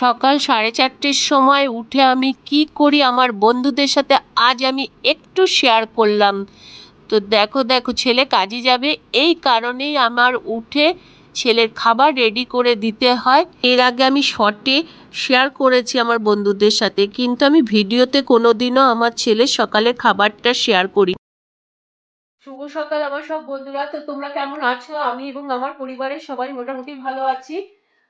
সকাল সাড়ে চারটের সময় উঠে আমি কি করি আমার বন্ধুদের সাথে আজ আমি একটু শেয়ার করলাম। তো দেখো দেখো, ছেলে কাজে যাবে, এই কারণেই আমার উঠে ছেলের খাবার রেডি করে দিতে হয়। এর আগে আমি শর্টে শেয়ার করেছি আমার বন্ধুদের সাথে, কিন্তু আমি ভিডিওতে কোনোদিনও আমার ছেলের সকালের খাবারটা শেয়ার করি। শুভ সকাল আমার সব বন্ধুরা, তো তোমরা কেমন আছো? আমি এবং আমার পরিবারের সবাই মোটামুটি ভালো আছি।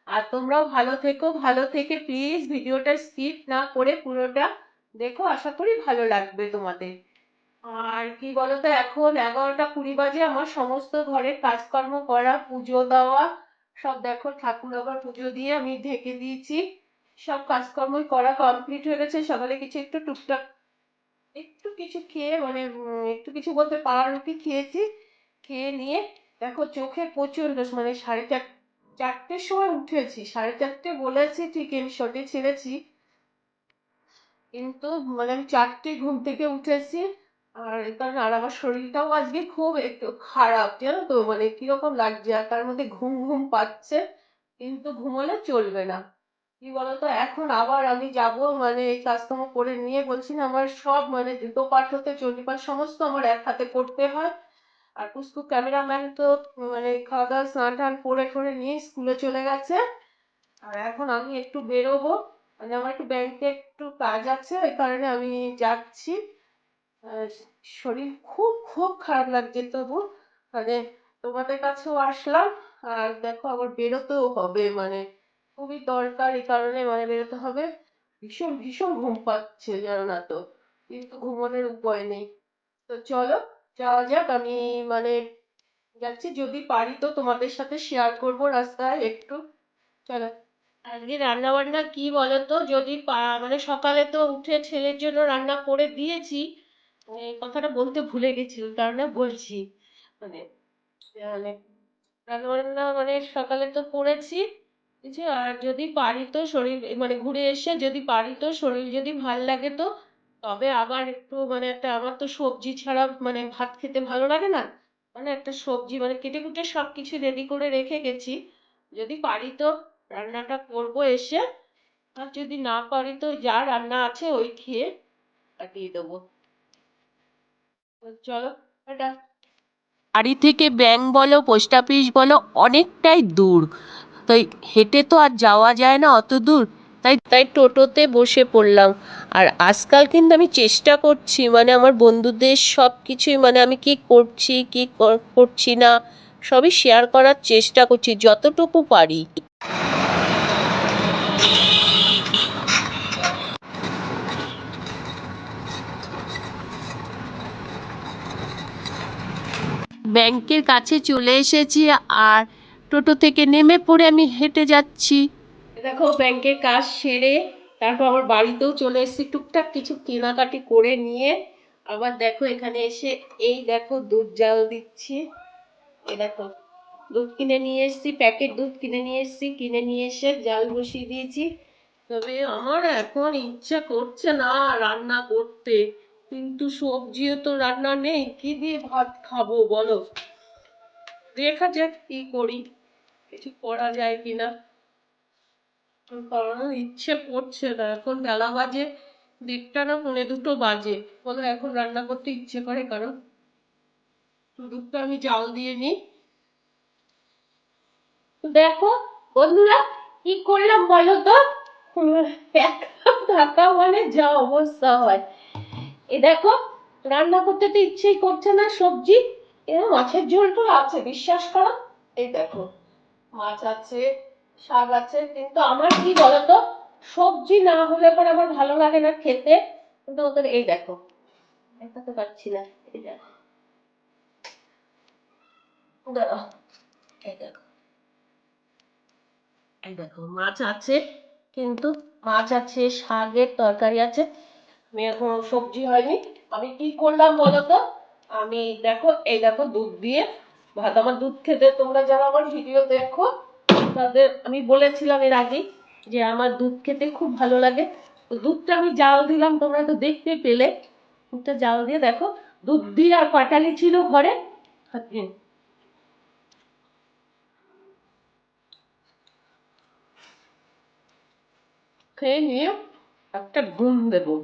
আর তোমরাও ভালো থেকো, ভালো থেকে প্লিজ ভিডিওটা স্কিপ না করে পুরোটা দেখো, আশা করি ভালো লাগবে তোমাদের। আর কি বলতো, এখন এগারোটা কুড়ি বাজে, আমার সমস্ত ঘরের কাজকর্ম করা, পুজো দেওয়া, সব দেখো, ঠাকুর আবার পুজো দিয়ে আমি ঢেকে দিয়েছি। সব কাজকর্মই করা কমপ্লিট হয়ে গেছে, সকালে কিছু একটু টুকটাক, একটু কিছু খেয়ে মানে একটু কিছু বলতে পাউরুটি খেয়েছি, খেয়ে নিয়ে, দেখো চোখে প্রচুর মানে সাড়ে চার চারটের সময় উঠেছি, সাড়ে চারটে বলেছি ঠিক, আমি শটে ছেড়েছি। কিন্তু মানে আমি চারটে ঘুম থেকে উঠেছি, আর কারণে আর আমার শরীরটাও আজকে খুব একটু খারাপ, জানো তো মানে কীরকম লাগছে, আর তার মধ্যে ঘুম ঘুম পাচ্ছে, কিন্তু ঘুমোলে চলবে না। কি বলতো, এখন আবার আমি যাব মানে এই কাজকর্ম করে নিয়ে বলছি না, আমার সব মানে জুতো পাট হতে, চণ্ডীপাঠ, সমস্ত আমার এক হাতে করতে হয়। আর পুষ্কু ক্যামেরাম্যান তো মানে খাওয়া দাওয়া স্নান টান করে করে নিয়ে স্কুলে চলে গেছে। আর এখন আমি একটু বেরোবো। মানে আমার একটু ব্যাংকে একটু কাজ আছে, ওই কারণে আমি যাচ্ছি। শরীর খুব খুব খারাপ লাগছে তবু। মানে তোমাদের কাছেও আসলাম, আর দেখো আবার বেরোতেও হবে। মানে খুবই দরকার এই কারণে মানে বেরোতে হবে। ভীষণ ভীষণ ঘুম পাচ্ছে জানো না তো। কিন্তু ঘুমানোর উপায় নেই। তো চলো যাওয়া যাক, আমি মানে যাচ্ছি। যদি পারি তো তোমাদের সাথে শেয়ার করব রাস্তায় একটু। চলো। আজকে রান্না বান্না কি বলতো? যদি পা- মানে সকালে তো উঠে ছেলের জন্য রান্না করে দিয়েছি এই কথাটা বলতে ভুলে গেছি কারণে বলছি। মানে মানে রান্না বান্না মানে সকালে তো করেছি আর যদি পারি তো শরীর মানে ঘুরে এসে যদি পারি তো শরীর যদি ভালো লাগে তো তবে আবার একটু মানে একটা, আমার তো সবজি ছাড়া মানে ভাত খেতে ভালো লাগে না। মানে একটা সবজি মানে কেটে কুটে সব কিছু রেডি করে রেখে গেছি। যদি পারি তো রান্নাটা করব এসে। আর যদি না পারি তো যা রান্না আছে ওই খেয়ে কাটিয়ে দেবো। চলো, টাটা। বাড়ি থেকে ব্যাংক বলো, পোস্ট অফিস বলো, অনেকটাই দূর। তাই হেঁটে তো আর যাওয়া যায় না অত দূর। তাই তাই টোটোতে বসে পড়লাম। আর আজকাল কিন্তু আমি চেষ্টা করছি মানে আমার বন্ধুদের সব কিছুই মানে আমি কি করছি, কি কর- করছি না, সবই শেয়ার করার চেষ্টা করছি, যতটুকু পারি। ব্যাংকের কাছে চলে এসেছি, আর টোটো থেকে নেমে পড়ে আমি হেঁটে যাচ্ছি। দেখো, ব্যাংকের কাজ সেরে তারপর আমার বাড়িতেও চলে এসেছি। টুকটাক কিছু কেনাকাটি করে নিয়ে আবার দেখো, এখানে এসে এই দেখো, দুধ জাল দিচ্ছি। এ দেখো, দুধ কিনে নিয়ে এসেছি, প্যাকেট দুধ কিনে নিয়ে এসেছি। কিনে নিয়ে এসে জাল বসিয়ে দিয়েছি। তবে আমার এখন ইচ্ছা করছে না রান্না করতে। কিন্তু সবজিও তো রান্না নেই, কি দিয়ে ভাত খাব বলো? দেখা যাক কি করি, কিছু করা যায় কিনা। কারণ ইচ্ছে করছে না। এখন বেলা বাজে দেড়টা না পৌনে দুটো বাজে। বলো এখন রান্না করতে ইচ্ছে করে কারণ দুধটা আমি জাল দিয়ে নিই। দেখো বন্ধুরা কি করলাম বলো তো? থাকা মানে যা অবস্থা হয়। এ দেখো রান্না করতে তো ইচ্ছেই করছে না সবজি। এ মাছের ঝোলটা আছে, বিশ্বাস করো। এই দেখো মাছ আছে শাক আছে, কিন্তু আমার কি বলতো, সবজি না হলে পরে আমার ভালো লাগে না খেতে। কিন্তু ওদের এই দেখো, দেখাতে পারছি না, এই দেখো। এই দেখো। দেখো, মাছ আছে, কিন্তু মাছ আছে, শাকের তরকারি আছে। আমি এখন সবজি হয়নি। আমি কি করলাম বলো তো আমি দেখো, এই দেখো দুধ দিয়ে ভাত। আমার দুধ খেতে তোমরা যারা আমার ভিডিও দেখো তাদের, আমি বলেছিলাম এর আগেই যে আমার দুধ খেতে খুব ভালো লাগে। দুধটা আমি জাল দিলাম, তোমরা তো দেখতে পেলে। দুধটা জাল দিয়ে দেখো, দুধ দিয়ে আর পাটালি ছিল ঘরে। খেয়ে নিয়ে একটা ঘুম দেবো।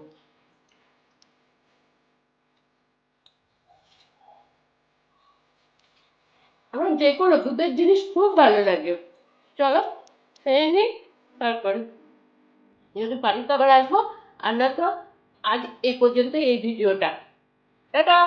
আমার যে কোনো দুধের জিনিস খুব ভালো লাগে। চলো সেই নিই তারপরে। যদি পারি তো আবার আসব না তো আজ এই পর্যন্ত এই ভিডিওটা। টাটা!